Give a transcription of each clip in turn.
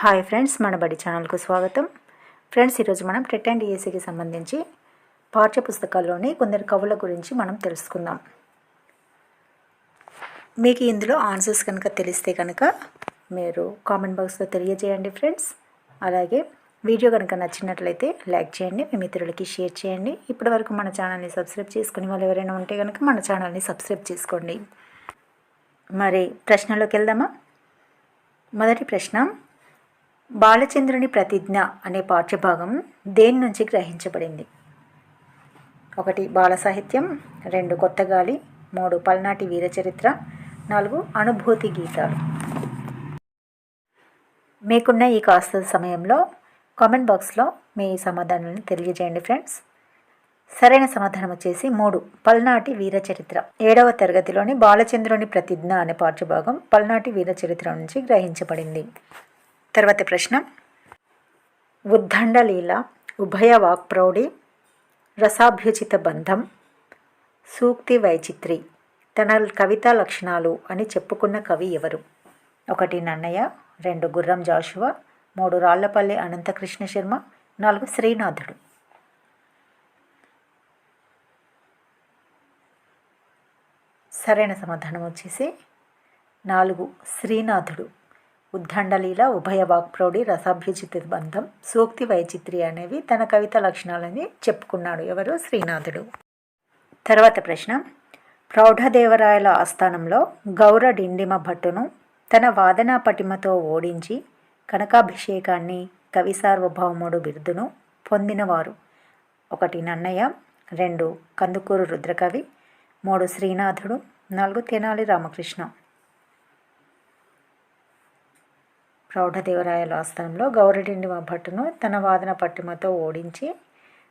Hi friends మన బడి ఛానల్కు స్వాగతం. ఫ్రెండ్స్ ఈరోజు మనం టెట్ అండ్ ఈఎస్సీకి సంబంధించి పాఠ్య పుస్తకాల్లోని కొందరు కవుల గురించి మనం తెలుసుకుందాం. మీకు ఇందులో ఆన్సర్స్ కనుక తెలిస్తే కనుక మీరు కామెంట్ బాక్స్లో తెలియజేయండి ఫ్రెండ్స్. అలాగే వీడియో కనుక నచ్చినట్లయితే లైక్ చేయండి మీ మిత్రులకి షేర్ చేయండి. ఇప్పటి వరకు మన ఛానల్ని సబ్స్క్రైబ్ చేసుకుని వాళ్ళు ఎవరైనా ఉంటే కనుక మన ఛానల్ని సబ్స్క్రైబ్ చేసుకోండి. మరి ప్రశ్నలోకి వెళ్దామా? మొదటి ప్రశ్న బాలచంద్రుని ప్రతిజ్ఞ అనే పాఠ్యభాగం దేని నుంచి గ్రహించబడింది? ఒకటి బాల సాహిత్యం రెండు కొత్త గాలి మూడు పల్నాటి వీరచరిత్ర నాలుగు అనుభూతి గీతాలు. మీకున్న ఈ కాస్త సమయంలో కామెంట్ బాక్స్లో మీ సమాధానాలను తెలియజేయండి ఫ్రెండ్స్. సరైన సమాధానం వచ్చేసి మూడు పల్నాటి వీరచరిత్ర ఏడవ తరగతిలోని బాలచంద్రుని ప్రతిజ్ఞ అనే పాఠ్యభాగం పల్నాటి వీరచరిత్ర నుంచి గ్రహించబడింది. తర్వాత ప్రశ్న. ఉద్దండలీల ఉభయ వాక్ప్రౌఢి రసాభ్యుచిత బంధం సూక్తి వైచిత్రి తన కవితా లక్షణాలు అని చెప్పుకున్న కవి ఎవరు? ఒకటి నన్నయ్య రెండు గుర్రం జాషువా మూడు రాళ్ళపల్లి అనంతకృష్ణ శర్మ నాలుగు శ్రీనాథుడు. సరైన సమాధానం వచ్చేసి నాలుగు శ్రీనాథుడు. ఉద్దండలీల ఉభయ వాక్ప్రౌఢి రసాభ్యుచిత బంధం సూక్తి వైచిత్రి అనేవి తన కవిత లక్షణాలని చెప్పుకున్నాడు ఎవరు? శ్రీనాథుడు. తర్వాత ప్రశ్న. ప్రౌఢదేవరాయల ఆస్థానంలో గౌర డిండిమ భట్టును తన వాదనా పటిమతో ఓడించి కనకాభిషేకాన్ని కవి సార్వభౌముడు బిరుదును పొందినవారు. ఒకటి నన్నయ్య రెండు కందుకూరు రుద్రకవి మూడు శ్రీనాథుడు నాలుగు తెనాలి రామకృష్ణ. ప్రౌఢదేవరాయల ఆస్థానంలో గౌరటిండి భట్టును తన వాదన పట్టిమతో ఓడించి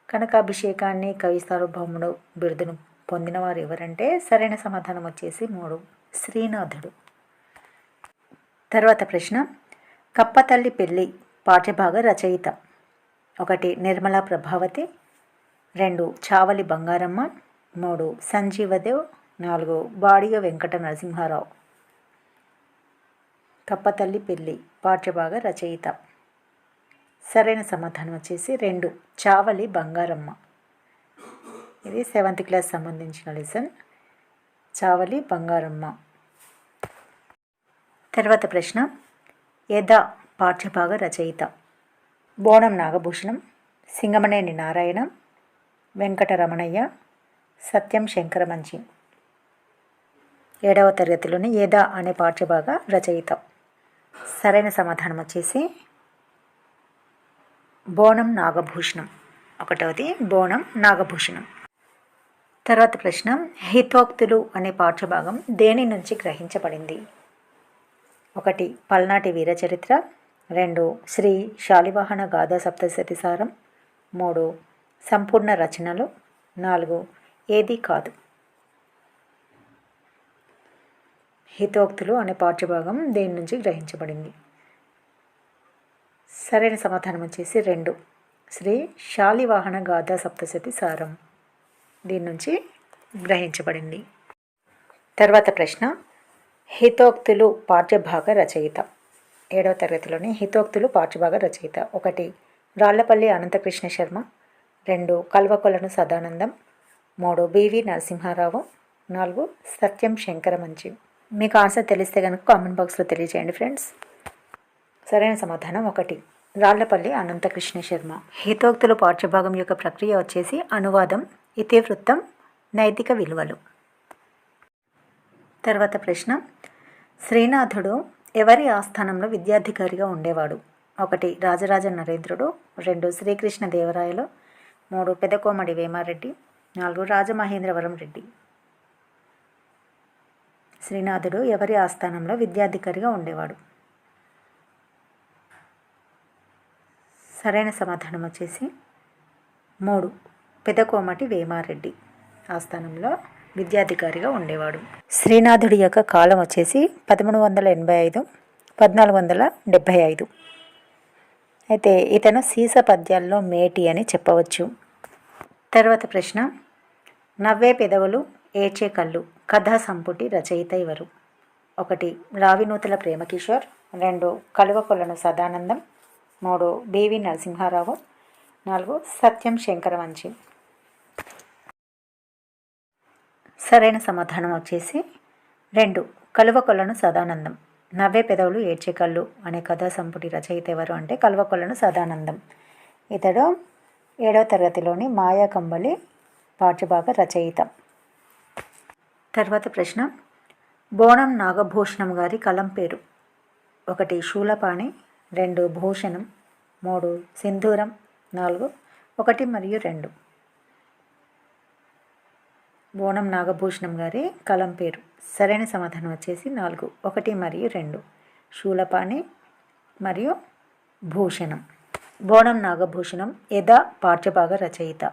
కనకాభిషేకాన్ని కవి సార్వభౌముడు బిరుదును పొందినవారు ఎవరంటే సరైన సమాధానం వచ్చేసి మూడు. శ్రీనాథుడు. తర్వాత ప్రశ్న. కప్పతల్లి పెళ్ళి పాఠ్యభాగ రచయిత. ఒకటి నిర్మలా ప్రభావతి. రెండు చావలి బంగారమ్మ. మూడు సంజీవదేవ్ నాలుగు బాడిగ వెంకట నరసింహారావు. కప్పతల్లి పెళ్ళి పాఠ్యభాగ రచయిత. సరైన సమాధానం వచ్చేసి రెండు. చావలి బంగారమ్మ. ఇది సెవెంత్ క్లాస్ సంబంధించిన లెసన్. చావలి బంగారమ్మ. తర్వాత ప్రశ్న. యథా పాఠ్యభాగ రచయిత. బోనం నాగభూషణం సింగమనేని నారాయణ వెంకటరమణయ్య సత్యం శంకరమంచి. ఏడవ తరగతిలోని ఏదా అనే పాఠ్యభాగ రచయిత. సరైన సమాధానం వచ్చేసి బోనం నాగభూషణం. ఒకటవది బోనం నాగభూషణం. తర్వాత ప్రశ్న హితోక్తులు అనే పాఠ్యభాగం దేని నుంచి గ్రహించబడింది? ఒకటి పల్నాటి వీరచరిత్ర రెండు శ్రీ శాలివాహన గాథా సప్తశతి సారం. మూడు సంపూర్ణ రచనలు. నాలుగు ఏది కాదు. హితోక్తులు అనే పాఠ్యభాగం దేని నుంచి గ్రహించబడింది? సరైన సమాధానం వచ్చేసి రెండు. శ్రీ శాలివాహన గాథా సప్తశతి సారం దీని నుంచి గ్రహించబడింది. తర్వాత ప్రశ్న హితోక్తులు పాఠ్యభాగ రచయిత. ఏడవ తరగతిలోని హితోక్తులు పాఠ్యభాగ రచయిత. ఒకటి రాళ్ళపల్లి అనంతకృష్ణ శర్మ. రెండు కల్వకొలను సదానందం. మూడు బివి నరసింహారావు. నాలుగు సత్యం శంకరమంచి. మీకు ఆన్సర్ తెలిస్తే కనుక కామెంట్ బాక్స్లో తెలియజేయండి ఫ్రెండ్స్. సరైన సమాధానం ఒకటి. రాళ్ళపల్లి అనంతకృష్ణ శర్మ. హితోక్తుల పాఠ్యభాగం యొక్క ప్రక్రియ వచ్చేసి అనువాదం ఇతివృత్తం నైతిక విలువలు. తర్వాత ప్రశ్న. శ్రీనాథుడు ఎవరి ఆస్థానంలో విద్యాధికారిగా ఉండేవాడు? ఒకటి రాజరాజ నరేంద్రుడు. రెండు శ్రీకృష్ణ దేవరాయలు మూడు పెదకోమడి వేమారెడ్డి. నాలుగు రాజమహేంద్రవరం రెడ్డి. శ్రీనాథుడు ఎవరి ఆస్థానంలో విద్యాధికారిగా ఉండేవాడు? సరైన సమాధానం వచ్చేసి మూడు. పెదకోమటి వేమారెడ్డి ఆస్థానంలో విద్యాధికారిగా ఉండేవాడు. శ్రీనాథుడి యొక్క కాలం వచ్చేసి పదమూడు వందల ఎనభై ఐదు పద్నాలుగు వందల డెబ్భై ఐదు. అయితే ఇతను సీస పద్యాల్లో మేటి అని చెప్పవచ్చు. తర్వాత ప్రశ్న నవ్వే పెదవులు ఏడ్చే కళ్ళు కథా సంపుటి రచయిత ఎవరు? ఒకటి రావినూతల ప్రేమకిషోర్ రెండు కలువకొలను సదానందం. మూడు బివి నరసింహారావు. నాలుగు సత్యం శంకరవంచి సరైన సమాధానం వచ్చేసి రెండు కలువకొలను సదానందం. నవ్వే పెదవులు ఏడ్చే కళ్ళు అనే కథా సంపుటి రచయిత ఎవరు అంటే కలువకొలను సదానందం. ఇతడు ఏడవ తరగతిలోని మాయా కంబలి పాఠ్యభాగ రచయిత. తర్వాత ప్రశ్న. బోనం నాగభూషణం గారి కలం పేరు. ఒకటి శూలపాణి రెండు భూషణం మూడు సింధూరం నాలుగు ఒకటి మరియు రెండు. బోనం నాగభూషణం గారి కలం పేరు. సరైన సమాధానం వచ్చేసి నాలుగు ఒకటి మరియు రెండు. శూలపాణి మరియు భూషణం. బోనం నాగభూషణం యథా పాఠ్యభాగ రచయిత.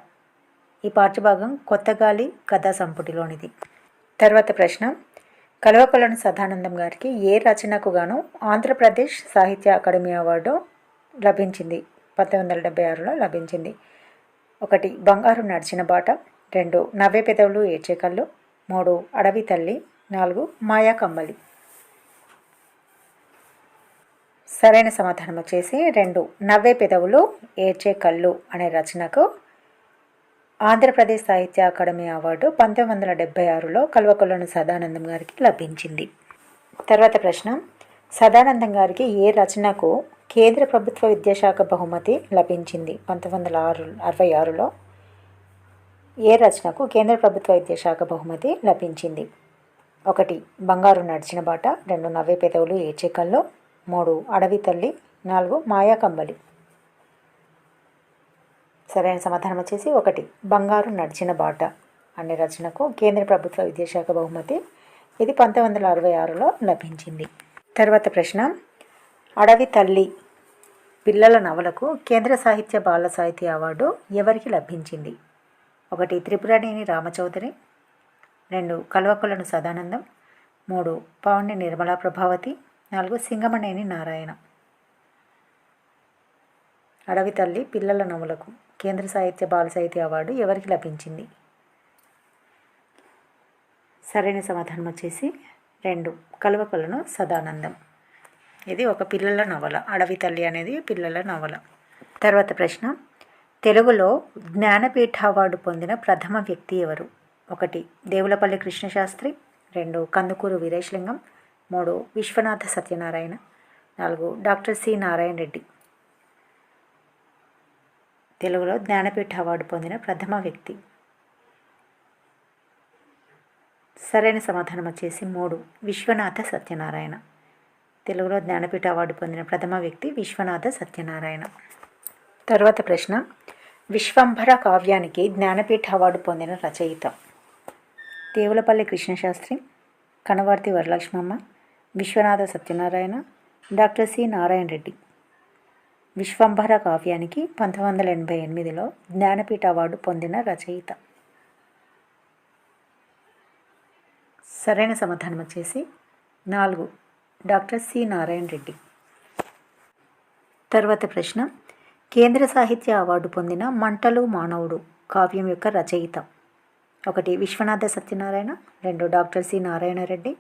ఈ పాఠ్యభాగం కొత్తగాలి కథా సంపుటిలోనిది. తర్వాత ప్రశ్న. కలవకొలను సదానందం గారికి ఏ రచనకు గాను ఆంధ్రప్రదేశ్ సాహిత్య అకాడమీ అవార్డు లభించింది? పంతొమ్మిది వందల డెబ్బై ఆరులో లభించింది. ఒకటి బంగారు నడిచిన బాట. రెండు నవ్వే పెదవులు ఏడ్చే కళ్ళు. మూడు అడవి తల్లి. నాలుగు మాయా కమ్మలి. సరైన సమాధానం వచ్చేసి రెండు నవ్వే పెదవులు ఏడ్చే కళ్ళు అనే రచనకు ఆంధ్రప్రదేశ్ సాహిత్య అకాడమీ అవార్డు పంతొమ్మిది వందల డెబ్బై ఆరులో కల్వకొల్లను సదానందం గారికి లభించింది. తర్వాత ప్రశ్న సదానందం గారికి ఏ రచనకు కేంద్ర ప్రభుత్వ విద్యాశాఖ బహుమతి లభించింది? పంతొమ్మిది వందల ఆరు అరవై ఆరులో ఏ రచనకు కేంద్ర ప్రభుత్వ విద్యాశాఖ బహుమతి లభించింది? ఒకటి బంగారు నడిచిన బాట రెండు నవ్వే పెదవులు ఏచేకల్లో మూడు అడవి తల్లి నాలుగు మాయాకంబలి సరైన సమాధానం వచ్చేసి ఒకటి. బంగారు నడిచిన బాట అనే రచనకు కేంద్ర ప్రభుత్వ విద్యాశాఖ బహుమతి. ఇది పంతొమ్మిది వందల అరవై ఆరులో లభించింది. తర్వాత ప్రశ్న. అడవి తల్లి పిల్లల నవలకు కేంద్ర సాహిత్య బాల సాహిత్య అవార్డు ఎవరికి లభించింది? ఒకటి. త్రిపురనేని రామచౌదరి. రెండు. కల్వకులను సదానందం. మూడు. పవన్ని నిర్మలా ప్రభావతి. నాలుగు. సింగమనేని నారాయణ. అడవి తల్లి పిల్లల నవలకు కేంద్ర సాహిత్య బాల సాహిత్య అవార్డు ఎవరికి లభించింది? సరైన సమాధానం వచ్చేసి రెండు. కలువకొలను సదానందం. ఇది ఒక పిల్లల నవల. అడవి తల్లి అనేది పిల్లల నవల. తర్వాత ప్రశ్న. తెలుగులో జ్ఞానపీఠ అవార్డు పొందిన ప్రథమ వ్యక్తి ఎవరు? ఒకటి. దేవులపల్లి కృష్ణశాస్త్రి. రెండు. కందుకూరు వీరేశలింగం. మూడు. విశ్వనాథ సత్యనారాయణ. నాలుగు. Doctor C. నారాయణ రెడ్డి. తెలుగులో జ్ఞానపీఠ అవార్డు పొందిన ప్రథమ వ్యక్తి. సరైన సమాధానం వచ్చేసి మూడు. విశ్వనాథ సత్యనారాయణ. తెలుగులో జ్ఞానపీఠ అవార్డు పొందిన ప్రథమ వ్యక్తి విశ్వనాథ సత్యనారాయణ. తర్వాత ప్రశ్న. విశ్వంభర కావ్యానికి జ్ఞానపీఠ అవార్డు పొందిన రచయిత. దేవులపల్లి కృష్ణశాస్త్రి కనవర్తి వరలక్ష్మమ్మ విశ్వనాథ సత్యనారాయణ డాక్టర్ సి నారాయణ రెడ్డి విశ్వంభర కావ్యానికి పంతొమ్మిది వందల ఎనభై ఎనిమిదిలో జ్ఞానపీఠ అవార్డు పొందిన రచయిత. సరైన సమాధానం వచ్చేసి నాలుగు. Doctor C. నారాయణ రెడ్డి. తర్వాత ప్రశ్న. కేంద్ర సాహిత్య అవార్డు పొందిన మంటలు మానవుడు కావ్యం యొక్క రచయిత. ఒకటి విశ్వనాథ సత్యనారాయణ. రెండు డాక్టర్ సి. నారాయణ రెడ్డి.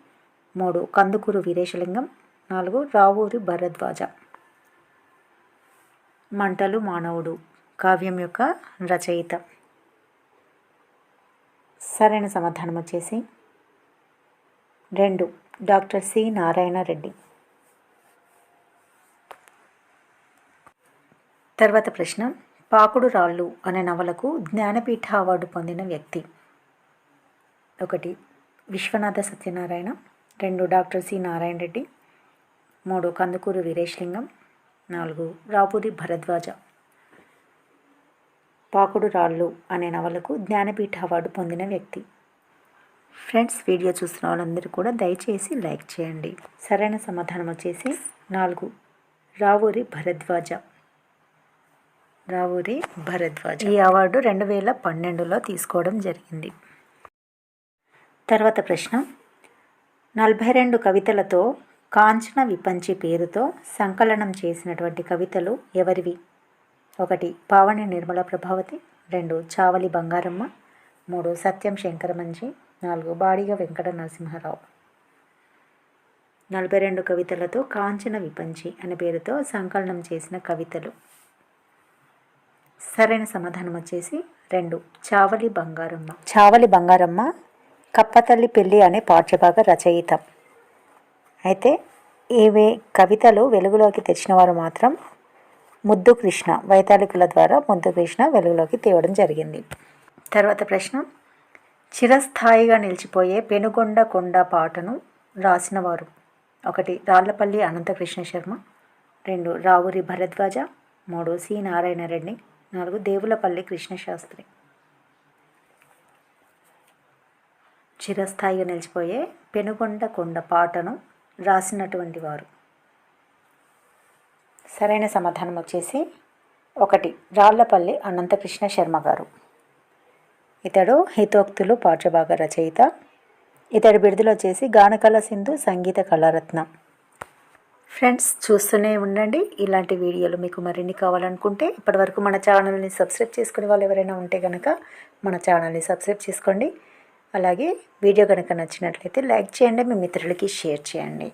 మూడు కందుకూరు వీరేశలింగం. నాలుగు రావూరి భరద్వాజ. మంటలు మానవుడు. కావ్యం యొక్క రచయిత. సరైన సమాధానం వచ్చేసి రెండు. Doctor C Narayana Reddy. తర్వాత ప్రశ్న. పాకుడు రాళ్ళు అనే నవలకు జ్ఞానపీఠ అవార్డు పొందిన వ్యక్తి. ఒకటి. విశ్వనాథ సత్యనారాయణ. రెండు. Doctor C Narayana Reddy. మూడు. కందుకూరు వీరేష్లింగం నాలుగు. రాపూరి భరద్వాజ. పాకుడు రాళ్ళు అనే నవలకు జ్ఞానపీఠ అవార్డు పొందిన వ్యక్తి. ఫ్రెండ్స్ వీడియో చూస్తున్న వాళ్ళందరూ కూడా దయచేసి లైక్ చేయండి. సరైన సమాధానం వచ్చేసి నాలుగు. రావూరి భరద్వాజ. రావూరి భరద్వాజ. ఈ అవార్డు రెండు వేల పన్నెండులో తీసుకోవడం జరిగింది. తర్వాత ప్రశ్న. నలభై రెండు కవితలతో కాంచన విపంచి పేరుతో సంకలనం చేసినటువంటి కవితలు ఎవరివి? ఒకటి పావని నిర్మల ప్రభావతి. రెండు చావలి బంగారమ్మ. మూడు సత్యం శంకరమంజి నాలుగు బాడిగ వెంకట నరసింహారావు. నలభై రెండు కవితలతో కాంచన విపంచి అనే పేరుతో సంకలనం చేసిన కవితలు. సరైన సమాధానం వచ్చేసి రెండు చావలి బంగారమ్మ. చావలి బంగారమ్మ కప్పతల్లి పెళ్ళి అనే పాఠ్యభాగ రచయిత. అయితే ఇవి కవితలు వెలుగులోకి తెచ్చిన వారు మాత్రం ముద్దు కృష్ణ వైతాళికుల ద్వారా ముద్దు కృష్ణ వెలుగులోకి తేవడం జరిగింది. తర్వాత ప్రశ్న. చిరస్థాయిగా నిలిచిపోయే పెనుగొండ కొండ పాటను రాసినవారు. ఒకటి రాళ్ళపల్లి అనంతకృష్ణ శర్మ. రెండు రావురి భరద్వాజ. మూడు సి. నారాయణ రెడ్డి. నాలుగు దేవులపల్లి కృష్ణశాస్త్రి చిరస్థాయిగా నిలిచిపోయే పెనుగొండ కొండ పాటను రాసినటువంటి వారు. సరైన సమాధానం వచ్చేసి ఒకటి రాళ్ళపల్లి అనంతకృష్ణ శర్మ గారు. ఇతడు హితోక్తులు పాఠ్యభాగ రచయిత. ఇతడి బిడుదల వచ్చేసి గానకళ సింధు సంగీత కళారత్నం. ఫ్రెండ్స్ చూస్తూనే ఉండండి. ఇలాంటి వీడియోలు మీకు మరిన్ని కావాలనుకుంటే ఇప్పటివరకు మన ఛానల్ని సబ్స్క్రైబ్ చేసుకునే వాళ్ళు ఎవరైనా ఉంటే కనుక మన ఛానల్ని సబ్స్క్రైబ్ చేసుకోండి. అలాగే వీడియో కనుక నచ్చినట్లయితే లైక్ చేయండి మీ మిత్రులకి షేర్ చేయండి.